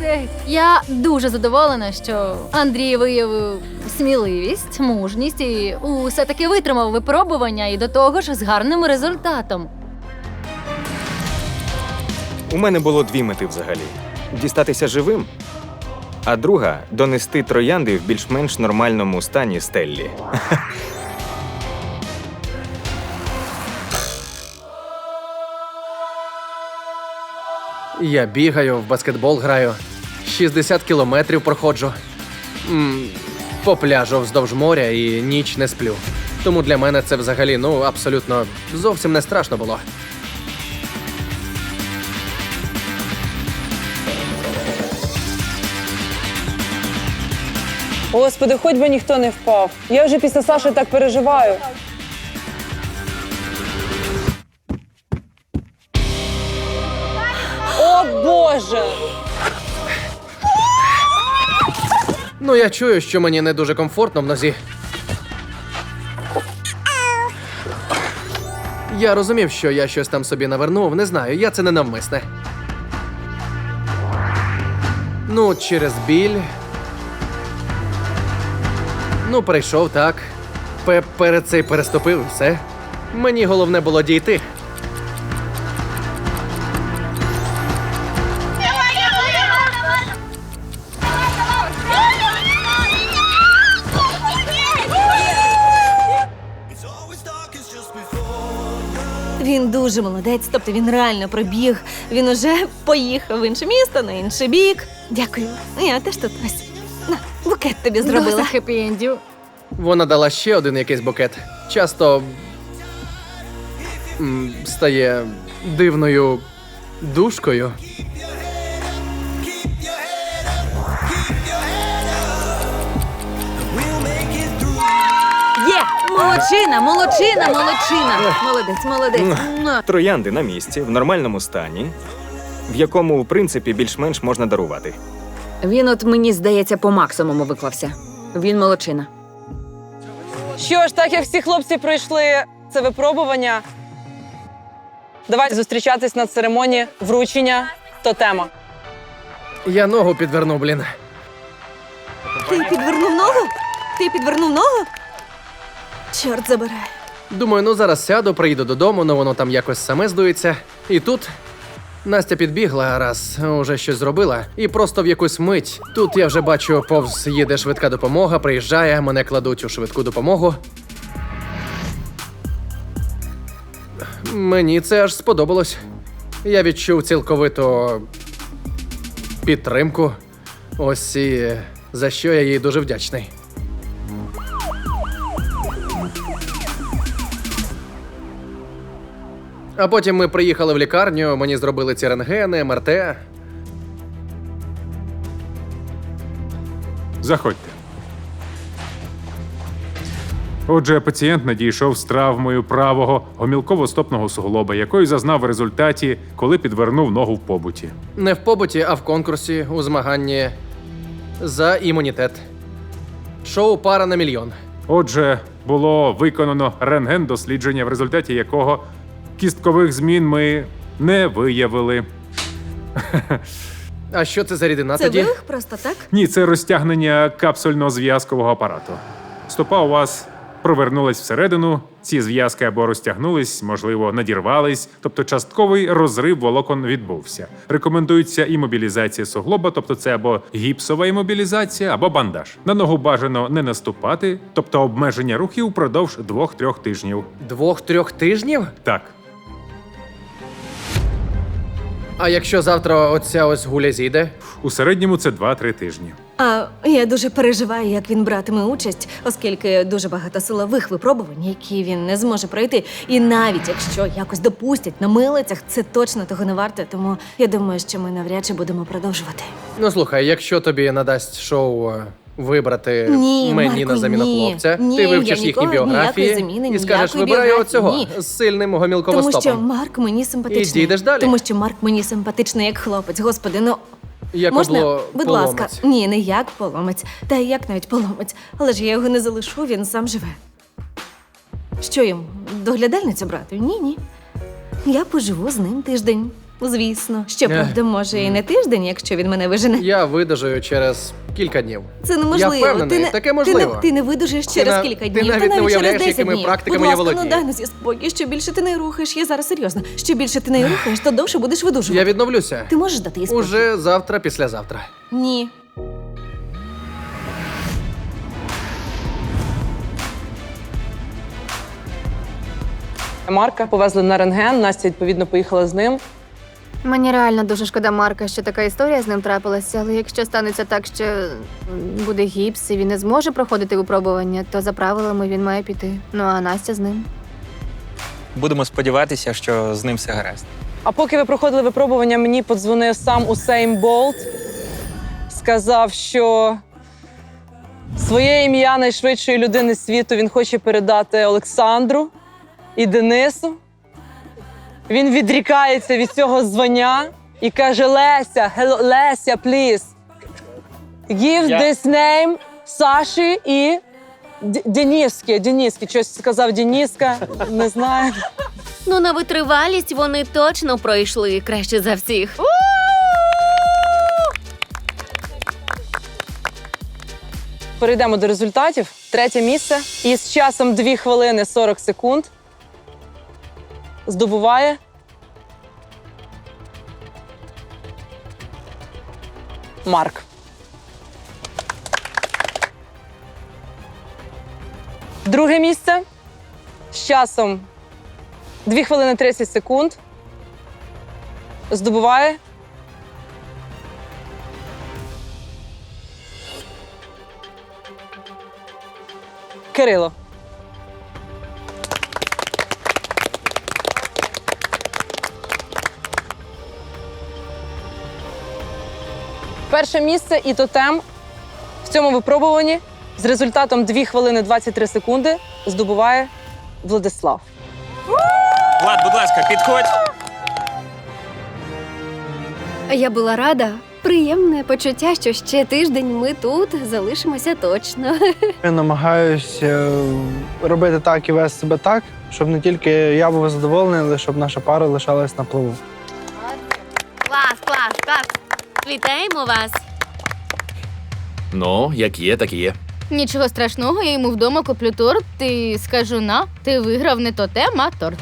Молодець. Я дуже задоволена, що Андрій виявив сміливість, мужність і усе таки витримав випробування і до того ж з гарним результатом. У мене було дві мети взагалі: дістатися живим, а друга донести троянди в більш-менш нормальному стані Стеллі. Я бігаю, в баскетбол граю, 60 кілометрів проходжу. М, По пляжу вздовж моря і ніч не сплю. Тому для мене це взагалі ну абсолютно зовсім не страшно було. Господи, хоч би ніхто не впав. Я вже після Саші так переживаю. Боже! Ну, я чую, що мені не дуже комфортно в нозі. Я розумів, що я щось там собі навернув, не знаю, я це не навмисне. Ну, через біль. Ну, перейшов так. Пе- перед цей переступив і все. Мені головне було дійти. Він дуже молодець, тобто він реально пробіг. Він уже поїхав в інше місто, на інший бік. Дякую. Я теж тут ось. На, букет тобі зробила. Доза хеппі-ендів. Вона дала ще один якийсь букет. Часто м, стає дивною душкою. Молодчина, молодчина, молодчина. Молодець, молодець. Муа. Троянди на місці, в нормальному стані, в якому, в принципі, більш-менш можна дарувати. Він от мені здається по максимуму виклався. Він молодчина. Що ж, так як всі хлопці пройшли це випробування. Давайте зустрічатись на церемонії вручення тотема. Я ногу підвернув, блін. Ти підвернув ногу? Ти підвернув ногу? Чорт забирай. Думаю, ну зараз сяду, приїду додому, ну воно там якось саме здується. І тут Настя підбігла раз, уже щось зробила, і просто в якусь мить. Тут я вже бачу, повз їде швидка допомога, приїжджає, мене кладуть у швидку допомогу. Мені це аж сподобалось. Я відчув цілковиту підтримку. Ось і за що я їй дуже вдячний. А потім ми приїхали в лікарню, мені зробили ці рентгени, МРТ. Заходьте. Отже, пацієнт надійшов з травмою правого гомілково-стопного суглоба, якої зазнав в результаті, коли підвернув ногу в побуті. Не в побуті, а в конкурсі у змаганні за імунітет. Шоу пара на мільйон. Отже, було виконано рентген-дослідження, в результаті якого кісткових змін ми не виявили. А що це за рідина Це тоді? вилих просто так? Ні, це розтягнення капсульно-зв'язкового апарату. Стопа у вас провернулась всередину, ці зв'язки або розтягнулись, можливо, надірвались, тобто частковий розрив волокон відбувся. Рекомендується імобілізація суглоба, тобто це або гіпсова імобілізація, або бандаж. На ногу бажано не наступати, тобто обмеження рухів впродовж 2-3 тижнів. Двох-трьох тижнів? Так. А якщо завтра оця ось гуля зійде? У середньому це 2-3 тижні. А я дуже переживаю, як він братиме участь, оскільки дуже багато силових випробувань, які він не зможе пройти. І навіть якщо якось допустять на милицях, це точно того не варте. Тому я думаю, що ми навряд чи будемо продовжувати. Ну слухай, якщо тобі надасть шоу е, вибрати Ні, мені Марко, на заміну ні. хлопця, Ні, ти я вивчиш їхні біографії ніякої заміни, і скажеш, ніякої вибираю біографії, оцього ні. з сильним Тому що. Марк мені симпатичний. І дійдеш далі. Тому що Марк мені симпатичний як хлопець. Господи, ну Як можна, обло будь поломець. ласка, ні, не як поломець, та й як навіть поломець. Але ж я його не залишу, він сам живе. Що йому? Доглядальницю брати? Ні, ні. Я поживу з ним тиждень. Звісно, щоправда, може, і не тиждень, якщо він мене вижене. Я видужую через кілька днів. Це неможливо. Я впевнений, ти не, таке можливо. Ти не, ти не видужиш через на- кілька ти днів, навіть не навіть уявляєш, через 10 якими днів. практиками Будь я ласка, ну володію. дай нас спокій. Що більше ти не рухаєш, я зараз серйозно. Що більше ти не рухаєш, то довше будеш видужувати. Я відновлюся. Ти можеш дати їй спокій? Уже завтра, післязавтра. Ні. Марка повезли на рентген. Настя відповідно поїхала з ним. Мені реально дуже шкода Марка, що така історія з ним трапилася, але якщо станеться так, що буде гіпс і він не зможе проходити випробування, то за правилами він має піти. Ну а Настя з ним. Будемо сподіватися, що з ним все гаразд. А поки ви проходили випробування, мені подзвонив сам Усейн Болт. Сказав, що своє ім'я найшвидшої людини світу він хоче передати Олександру і Денису. Він відрікається від цього звання і каже: Леся, hello, Леся, please, give Я- this name Саші і Д-. Деніскі. Щось сказав Дениска, не знаю. Ну, на витривалість вони точно пройшли краще за всіх. Перейдемо до результатів. Третє місце. І з часом 2 хвилини 40 секунд здобуває. Марк. Друге місце. З часом 2 хвилини 30 секунд. Здобуває. Кирило. Перше місце і тотем в цьому випробуванні з результатом 2 хвилини 23 секунди здобуває Владислав. Влад, будь ласка, підходь. Я була рада. Приємне почуття, що ще тиждень ми тут залишимося точно. Я намагаюся е, робити так і вести себе так, щоб не тільки я був задоволений, але щоб наша пара лишалась на плаву. Клас, клас, клас. Вітаємо вас. Ну, як є, так і є. Нічого страшного, я йому вдома куплю торт і скажу на, ти виграв не тотем, а торт.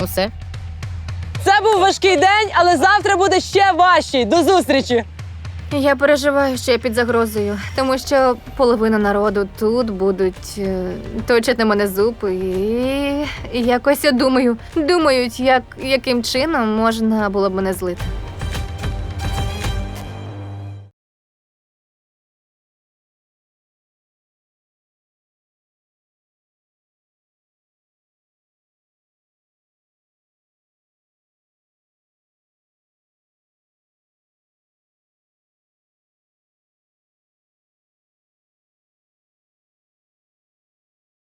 Усе. Це був важкий день, але завтра буде ще важчий. До зустрічі! Я переживаю, що я під загрозою, тому що половина народу тут будуть е, точать на мене зуби і, і якось я думаю, думають, як, яким чином можна було б мене злити.